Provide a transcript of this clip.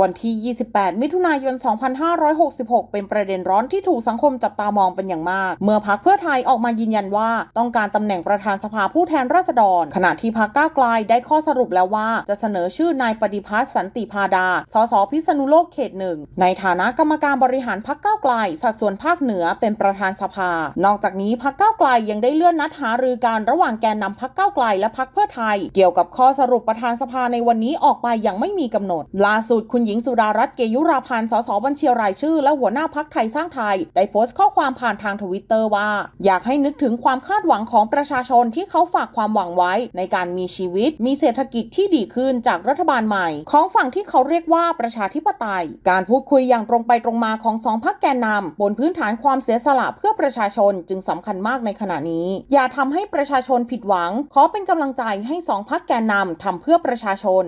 วันที่ 28 มิถุนายน 2566 เป็นประเด็นร้อนที่ถูกสังคมจับตามองเป็นอย่างมาก เมื่อพักเพื่อไทยออกมายืนยันว่า ต้องการตำแหน่งประธานสภาผู้แทนราษฎร ขณะที่พักก้าวไกลได้ข้อสรุปแล้วว่า จะเสนอชื่อนายปฏิพัฒน์สันติพาดา สสพิษณุโลกเขตหนึ่ง ในฐานะกรรมการบริหารพักก้าวไกล สัดส่วนภาคเหนือเป็นประธานสภา นอกจากนี้พักก้าวไกลยังได้เลื่อนนัดหารือการระหว่างแกนนำพักก้าวไกลและพักเพื่อไทย เกี่ยวกับข้อสรุปประธานสภาในวันนี้ออกไปอยังไม่มีกำหนด ล่าสุดคุณหญิงสุดารัตน์เกยุราพันธ์ สสบัญชีรายชื่อ และหัวหน้าพักไทยสร้างไทย ได้โพสต์ข้อความผ่านทางทวิตเตอร์ว่า อยากให้นึกถึงความคาดหวังของประชาชนที่เขาฝากความหวังไว้ ในการมีชีวิต มีเศรษฐกิจที่ดีขึ้นจากรัฐบาลใหม่ ของฝั่งที่เขาเรียกว่าประชาธิปไตย การพูดคุยอย่างตรงไปตรงมาของสองพักแกนนำบนพื้นฐานความเสียสละเพื่อประชาชนจึงสำคัญมากในขณะนี้ อย่าทำให้ประชาชนผิดหวัง ขอเป็นกำลังใจให้สองพักแกนนำทำเพื่อประชาชน